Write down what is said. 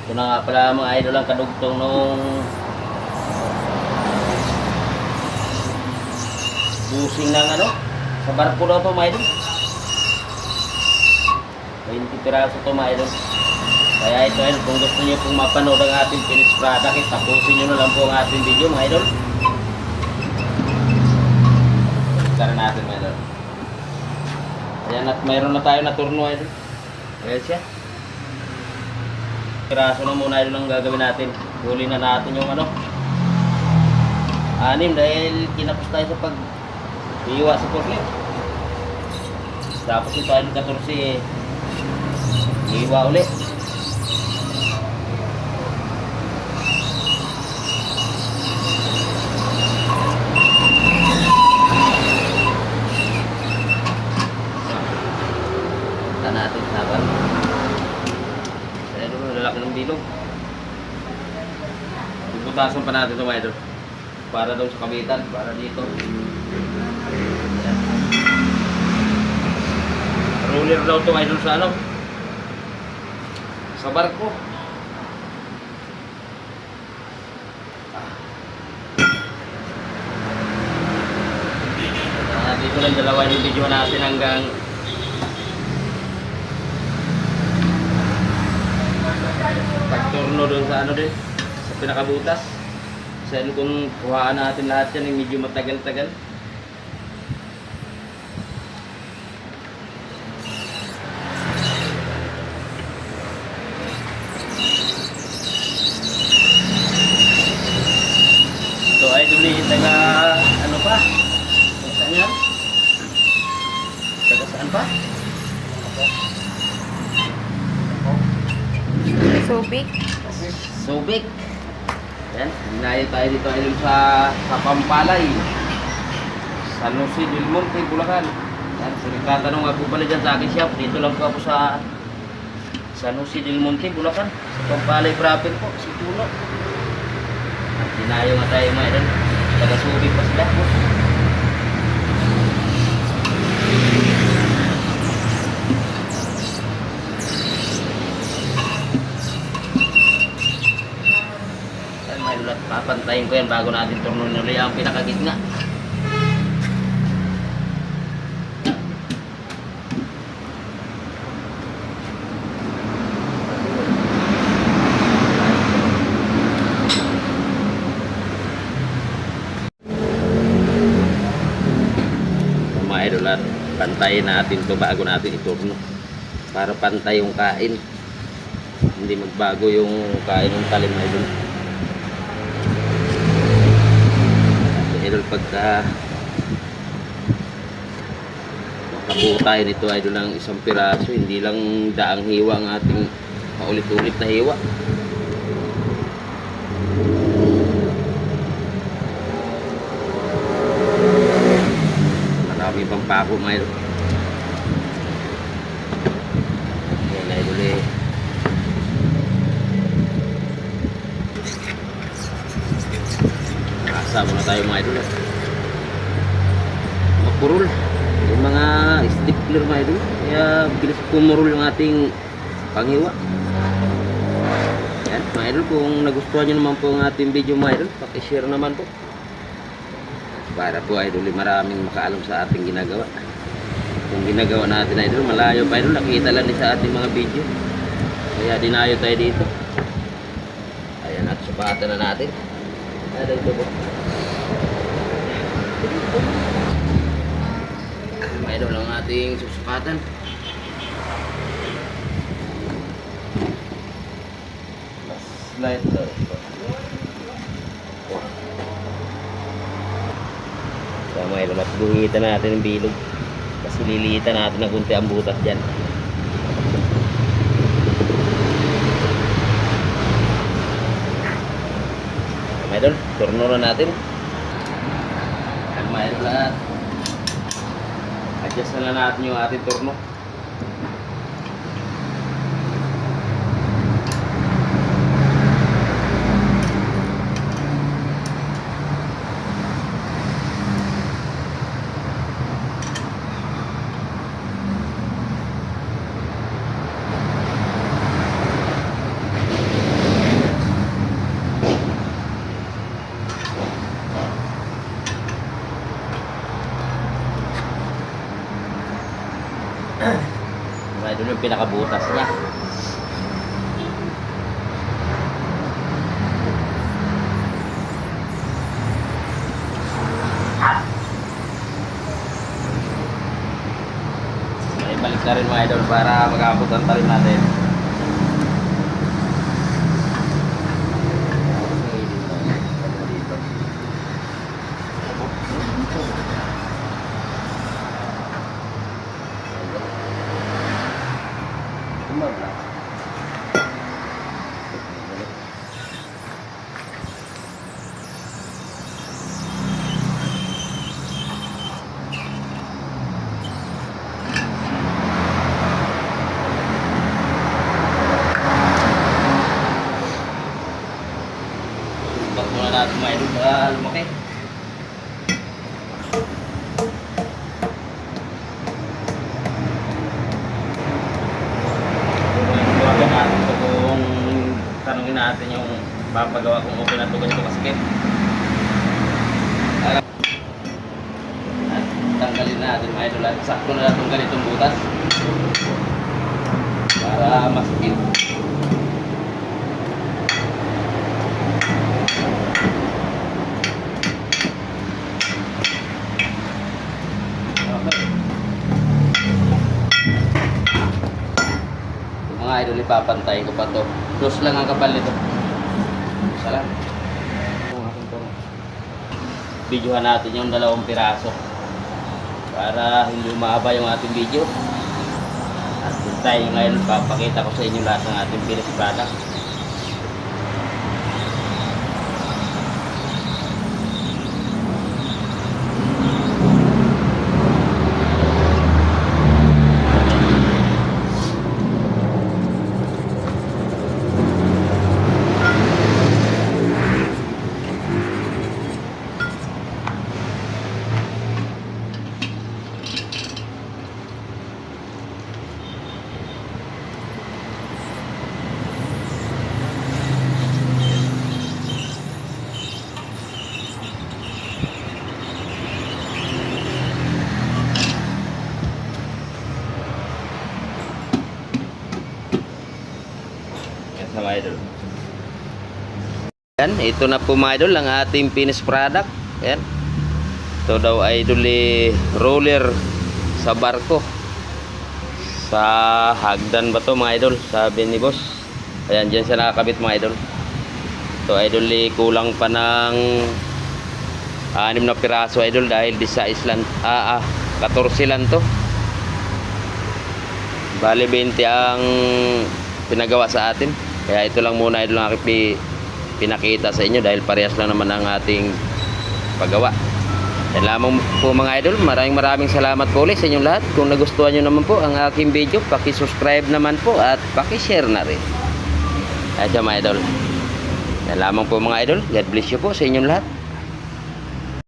Ito na nga pala mga idol ang kadugtong nung busing ng ano sa barko daw to mga idol. 20 piraso to mga idol. Kaya ito idol kung gusto niyo pong mapanood ang ating finished product tapusin nyo na lang po ang ating video mga idol. Tara natin mga idol. Ayan at mayroon na tayo na turno idol. Ayan siya piraso na muna idol ang gagawin natin. Huli na natin yung ano. Anim dahil kinapos tayo sa pag iwa sa forklift tapos ito ay 14 eh iwa ulit Ito natin sabar Ayan o, lalaki ng bilog Bubutasan pa natin ito mga para daw sa kabitan, para dito. Ayan. Roller daw ito idol sa ano? Sa barko. Ah, dito lang dalawa yung video natin hanggang pagturno doon sa ano din pinakabutas. Kasi ano kung kuhaan natin lahat yan eh, medyo matagal-tagal. Ito ay duli taga ano pa? Taga saan yan? Taga saan pa? Subic. Subic. Yan, hinayo tayo dito ayun sa, sa Pampalay. San Jose del Monte, Bulacan. Yan, so nagtatanong po pala dyan sa akin shop. Dito lang po ako sa San Jose del Monte, Bulacan. Sa Pampalay proper po, si Puno. At hinayo nga tayo mga Subic pa sila. Yan, may ulat. Papantayin ko yan bago natin turnon ulit ang pinakagitna. Mga idol at pantayin natin to bago natin iturno. Para pantay yung kain. Hindi magbago yung kain ng talim idol. Idol pagka makabuo tayo nito idol ng isang piraso hindi lang daang hiwa ang ating paulit-ulit na hiwa. Marami pang pako mga idol. Yan idol eh Asa muna tayo mga idol. Mapurol. Yung mga stapler mga idol. Kaya bilis pumurol yung ating panghiwa. Yan mga idol. Kung nagustuhan nyo naman po ang ating video mga idol, pakishare naman po. Para po idol, eh, maraming makaalam sa ating ginagawa. Kung ginagawa natin idol, malayo pa idol. Nakita lang din sa ating mga video. Kaya dinayo tayo dito. Ayan at supatan na natin. Mayroon lang ating susukatan. Slide daw. So, mayroon at guhitan natin ang bilog. Kasi lilitan natin ng kunti ang butas dyan. Mayroon, turno na natin. Yan, mayroon lahat. Adjust na lang natin yung ating turno. Yung pinakabutas niya. Ay, balik na rin mga idol para mag-abot ang talim natin. Tumabla. Bak muna natin mga idol para lumaki. Tawagan natin ito kung tanongin natin yung papagawa kung okay na ito ganito kasikip. At tanggalin natin mga idol sakto na itong ganitong butas para. Yung mga idol, ipapantay ko pa to. Close lang ang kapal nito. To. Videohan natin yung dalawang piraso. Para hindi umaba yung ating video. At tayo ngayon, papakita ko sa inyo lahat ng ating finished product. Yan sa mga idol. Yan, ito na po mga idol ang ating finished product. Yan. Ito daw idol eh, roller sa barko. Sa hagdan ba to mga idol? Sabi ni boss. Ayan, dyan siya nakakabit mga idol. Ito idol eh, kulang pa ng anim na piraso idol dahil di sa island. Ah, ah, 14 lang to. Bali 20 ang pinagawa sa atin. Kaya ito lang muna idol ang aking pinakita sa inyo dahil parehas lang naman ang ating paggawa. Yan lamang po mga idol. Maraming maraming salamat po ulit sa inyong lahat. Kung nagustuhan nyo naman po ang aking video, paki-subscribe naman po at paki-share na rin. At yan mga idol. Yan lamang po mga idol. God bless you po sa inyong lahat.